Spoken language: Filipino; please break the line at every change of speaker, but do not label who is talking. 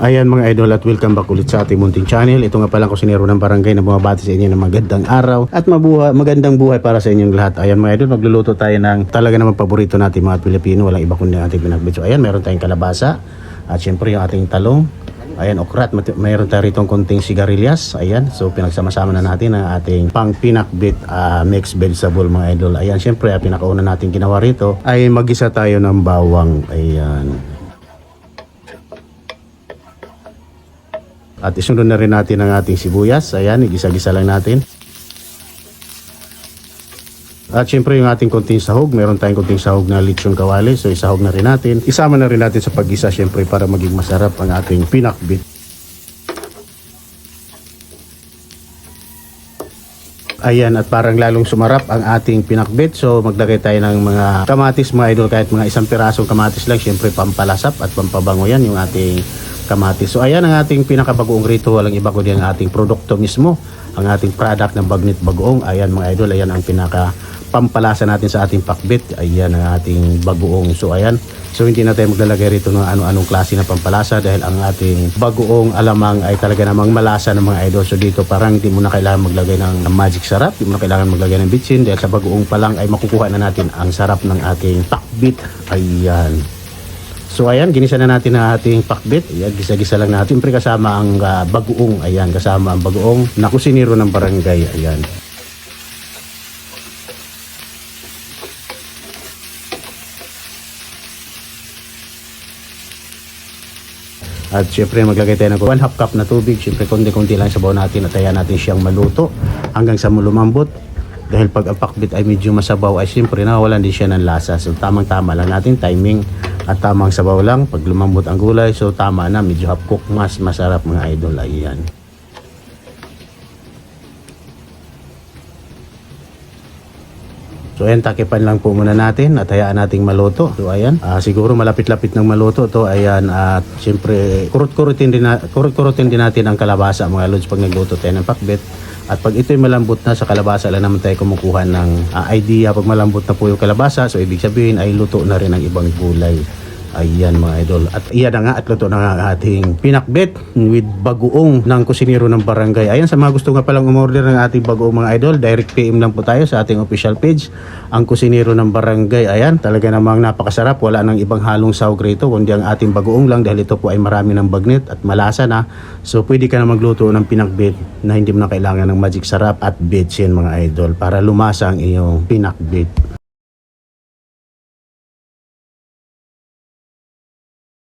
Ayan mga idol at welcome back ulit sa ating munting channel. Ito nga pala ang kusinero ng barangay na bumabati sa inyo ng magandang araw at mabuha, magandang buhay para sa inyong lahat. Ayan mga idol, magluluto tayo ng talaga namang paborito natin mga Pilipino. Walang iba kundi ating pinagbit. So ayan, meron tayong kalabasa at syempre yung ating talong. Ayan, okrat. Mayroon tayo rito konting sigarilyas. Ayan, so pinagsama-sama na natin ang ating pang pinakbit ah, mixed vegetable mga idol. Ayan, syempre, ang pinakauna natin ginawa rito ay magisa tayo ng bawang. Ayan. At isunod na rin natin ang ating sibuyas. Ayan, igisa-gisa lang natin. At syempre yung ating konting sahog, meron tayong konting sahog na lechon kawali. So isahog na rin natin. Isama na rin natin sa paggisa syempre para maging masarap ang ating pinakbit. Ayan, at parang lalong sumarap ang ating pinakbit. So, maglagay tayo ng mga kamatis, mga idol, kahit mga isang pirasong kamatis lang. Siyempre, pampalasap at pampabango yan, yung ating kamatis. So, ayan ang ating pinakabagoong rito. Walang iba kundi ang ating produkto mismo. Ang ating product ng Bagnit Bagoong. Ayan, mga idol, ayan ang pinaka pampalasa natin sa ating pakbit. Ayan ang ating bagoong. So, ayan. So, hindi na tayo maglalagay rito ng ano-anong klase na pampalasa dahil ang ating bagoong alamang ay talaga namang malasa ng mga idol. So, dito parang hindi mo na kailangan maglagay ng magic sarap. Hindi mo na kailangan maglagay ng bitsin dahil sa bagoong pa lang ay makukuha na natin ang sarap ng ating pakbit. Ayan. So ayan, ginisa na natin ang ating pakbit. Ayan, gisa-gisa lang natin. Siyempre kasama ang ah, bagoong. Ayan, kasama ang bagoong na kusinero ng barangay. Ayan. At syempre maglagay tayo ng 1 half cup na tubig. Syempre konti-konti lang sabaw natin at ayan natin siyang maluto hanggang sa lumambot. Dahil pag ang pakbit ay medyo masabaw ay syempre nawawalan din siya ng lasa. So tamang-tama lang natin timing at tamang sabaw lang. Pag lumambot ang gulay so tama na medyo half cook mas masarap mga idol. Ayan. So ayan, takipan lang po muna natin at hayaan nating maluto. So ayan, ah, siguro malapit-lapit ng maluto to. Ayan, at siyempre kurut-kurutin din, na, kurut-kurutin din natin ang kalabasa mga lods pag nagluto tayo ng pakbet. At pag ito'y malambot na sa kalabasa, lang naman tayo kumukuha ng ah, idea. Pag malambot na po yung kalabasa, so ibig sabihin ay luto na rin ang ibang gulay. Ayan mga idol. At iyan na nga at luto na nga ating pinakbet with bagoong ng kusinero ng barangay. Ayan sa mga gusto nga palang umorder ng ating bagoong mga idol, direct PM lang po tayo sa ating official page. Ang kusinero ng barangay. Ayan, talaga namang napakasarap. Wala nang ibang halong sahog rito kundi ang ating bagoong lang dahil ito po ay marami ng bagnet at malasa na. So pwede ka na magluto ng pinakbet na hindi mo na kailangan ng magic sarap at betsin mga idol para lumasa ang iyong pinakbet.